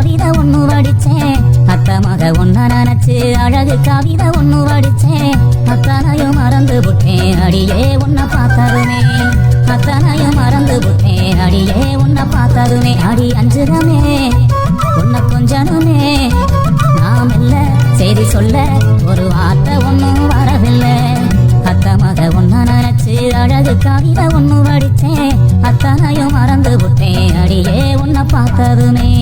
கவிதை ஒண்ணு வடிச்சேன். அத்த மக ஒன்ன நினைச்சு அழகு கவிதை ஒண்ணு வடிச்சேன். அத்தனையும் மறந்து விட்டேன் அடியே உன்னை பார்த்ததுமே. அத்தனையும் மறந்து விட்டேன் அடியே உன்னை பார்த்ததுமே. அடி அஞ்சுதமே உன்னை கொஞ்சனுமே. நாம் இல்ல செய்தி சொல்ல ஒரு வார்த்தை ஒன்றும் வரவில்லை. அத்த மக ஒன்ன நினைச்சு அழகு கவிதை ஒண்ணு வடிச்சேன். அத்தனையும் மறந்து விட்டேன் அடியே உன்னை பார்த்ததுமே.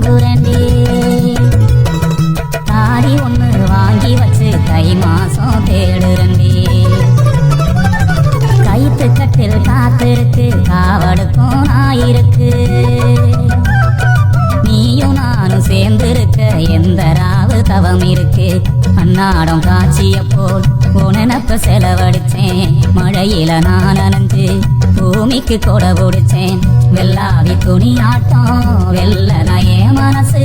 தடகீரா தொங்குரண்டி தாடி ஒண்ணு வாங்கி வச்சு தை மாசம் தேடுரண்டி கைத்து கட்டில் காத்திருக்கு காவடுக்கும் நாயிருக்கு நீயும் நானும் சேர்ந்திருக்க எந்த ராவு தவம் இருக்கு? அன்னாடம் காட்சிய போல் உனப்ப செலவழிச்சேன். மழையில நான் நனைஞ்சு பூமிக்கு கொடை பிடிச்சேன். வெள்ளாவி துணி ஆட்டம் வெள்ளன என் மனசு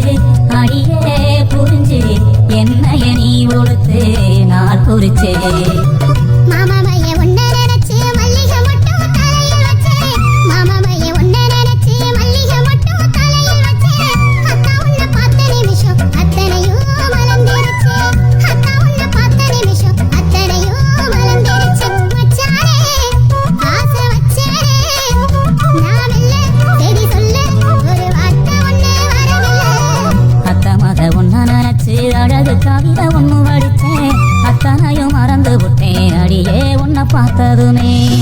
அடியே புரிஞ்சு என்னைய நீ உடுத்து நான் குறிச்சே. வடிச்சேன்